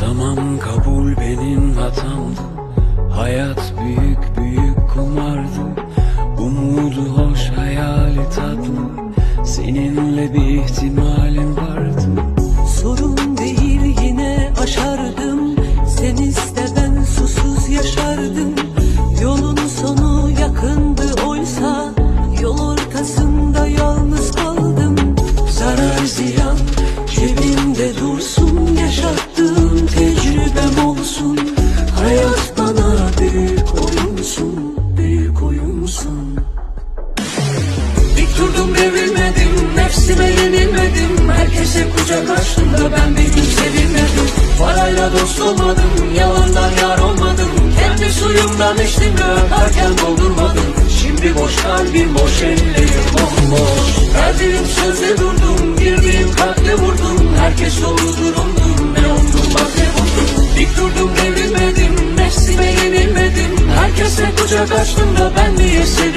Tamam kabul benim hatamdı. Hayat büyük büyük kumardı. Dost olmadım Yalandan yar olmadım. Kendi suyumdan içtim de akarken doldurmadım. Şimdi boş kalbim boş ellerim bomboş Verdiğim sözde durdum Girdiğim kalple vurdum. Herkes doludur umdum Ne umdum bak ne buldum. Dik durdum devrilmedim Nefsime yenilmedim. Herkese kucak açtım da ben niye sevilmedim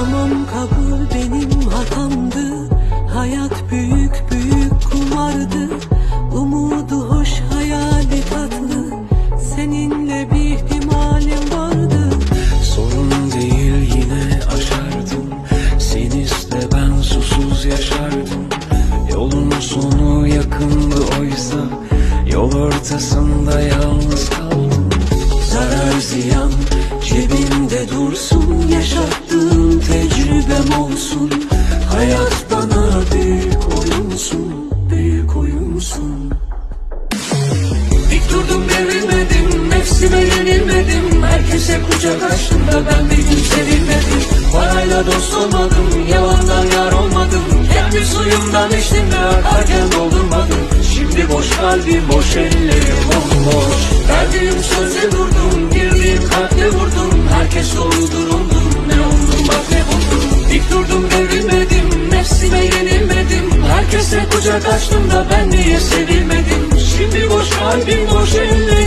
Tamam kabul benim hatamdı. Hayat büyük büyük kumardı. Umudu hoş hayali tatlı. Seninle bir ihtimalim vardı. Sorun değil yine aşardım. Sen iste ben susuz yaşardım. Yolun sonu yakındı oysa. Yol ortasında kucak açtım da ben bir gün sevilmedim Parayla dost olmadım Yalandan yar olmadım. Kendi suyumdan içtim de akarken doldurmadım. Şimdi boş kalbim boş ellerim bomboş. Verdiğim sözde durdum Girdiğim kalple vurdum. Herkes doludur umdum Ne umdum bak ne buldum. Dik durdum devrilmedim Nefsime yenilmedim. Herkese kucak açtım da ben niye sevilmedim? Şimdi boş kalbim boş ellerim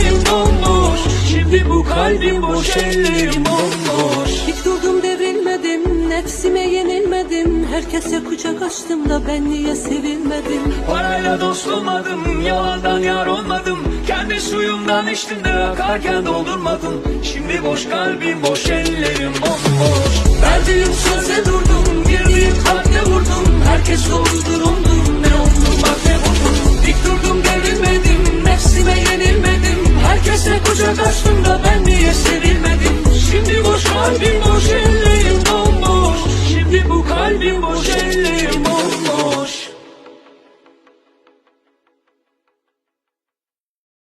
kalbim boş ellerim bomboş. Dik durdum devrilmedim Nefsime yenilmedim. Herkese kucak açtım da ben niye sevilmedim? Parayla dost olmadım, yalandan yar olmadım. Kendi suyumdan içtim de akarken doldurmadım. Şimdi boş kalbim, boş ellerim bomboş. Verdiğim söze durdum Girdiğim kalple vurdum. Herkes doludur umdum Ne umdum bak ne buldum. Dik durdum devrilmedim Nefsime yenilmedim. Herkese kucak açtım